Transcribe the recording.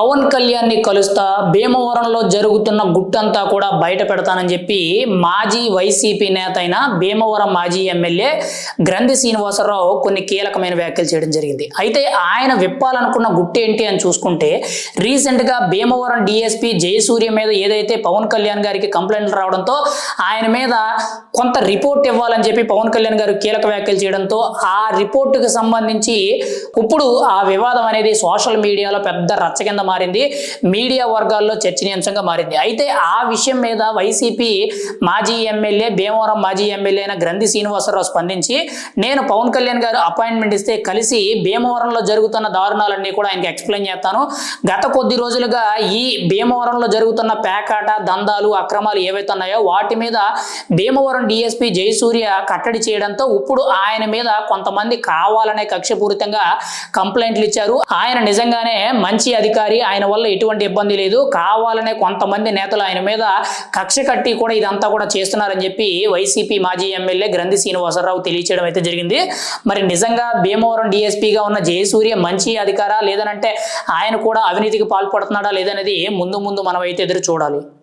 పవన్ కళ్యాణ్ని కలుస్తా భీమవరంలో జరుగుతున్న గుట్టంతా కూడా బయట పెడతానని చెప్పి మాజీ వైసీపీ నేత అయిన భీమవరం మాజీ ఎమ్మెల్యే గ్రంథి శ్రీనివాసరావు కొన్ని కీలకమైన వ్యాఖ్యలు చేయడం జరిగింది. అయితే ఆయన విప్పాలనుకున్న గుట్టు ఏంటి అని చూసుకుంటే రీసెంట్గా భీమవరం డిఎస్పీ జయసూర్య మీద ఏదైతే పవన్ కళ్యాణ్ గారికి కంప్లైంట్లు రావడంతో ఆయన మీద కొంత రిపోర్ట్ ఇవ్వాలని చెప్పి పవన్ కళ్యాణ్ గారు కీలక వ్యాఖ్యలు చేయడంతో ఆ రిపోర్టుకు సంబంధించి ఇప్పుడు ఆ వివాదం అనేది సోషల్ మీడియాలో పెద్ద రచ్చ కింద మారింది. మీడియా వర్గాల్లో చర్చనీయాంశంగా మారింది. అయితే ఆ విషయం మీద వైసీపీ మాజీ ఎమ్మెల్యే భీమవరం మాజీ ఎమ్మెల్యే అయిన గ్రంథి శ్రీనివాసరావు స్పందించి నేను పవన్ కళ్యాణ్ గారు అపాయింట్మెంట్ ఇస్తే కలిసి భీమవరంలో జరుగుతున్న దారుణాలన్నీ కూడా ఆయనకి ఎక్స్ప్లెయిన్ చేస్తాను. గత కొద్ది రోజులుగా ఈ భీమవరంలో జరుగుతున్న పేకాట దందాలు అక్రమాలు ఏవైతే ఉన్నాయో వాటి మీద భీమవరం డిఎస్పీ జయసూర్య కట్టడి చేయడంతో ఇప్పుడు ఆయన మీద కొంతమంది కావాలనే కక్షపూరితంగా కంప్లైంట్లు ఇచ్చారు. ఆయన నిజంగానే మంచి అధికారి ఆయన వల్ల ఎటువంటి ఇబ్బంది లేదు. కావాలనే కొంతమంది నేతలు ఆయన మీద కక్ష కట్టి కూడా ఇదంతా కూడా చేస్తున్నారని చెప్పి వైసీపీ మాజీ ఎమ్మెల్యే గ్రంథి శ్రీనివాసరావు తెలియచేయడం అయితే జరిగింది. మరి నిజంగా భీమవరం డిఎస్పీగా ఉన్న జయసూర్య మంచి అధికారా? లేదనంటే ఆయన కూడా అవినీతికి పాల్పడుతున్నాడా? లేదనేది ముందు ముందు మనం అయితే ఎదురు చూడాలి.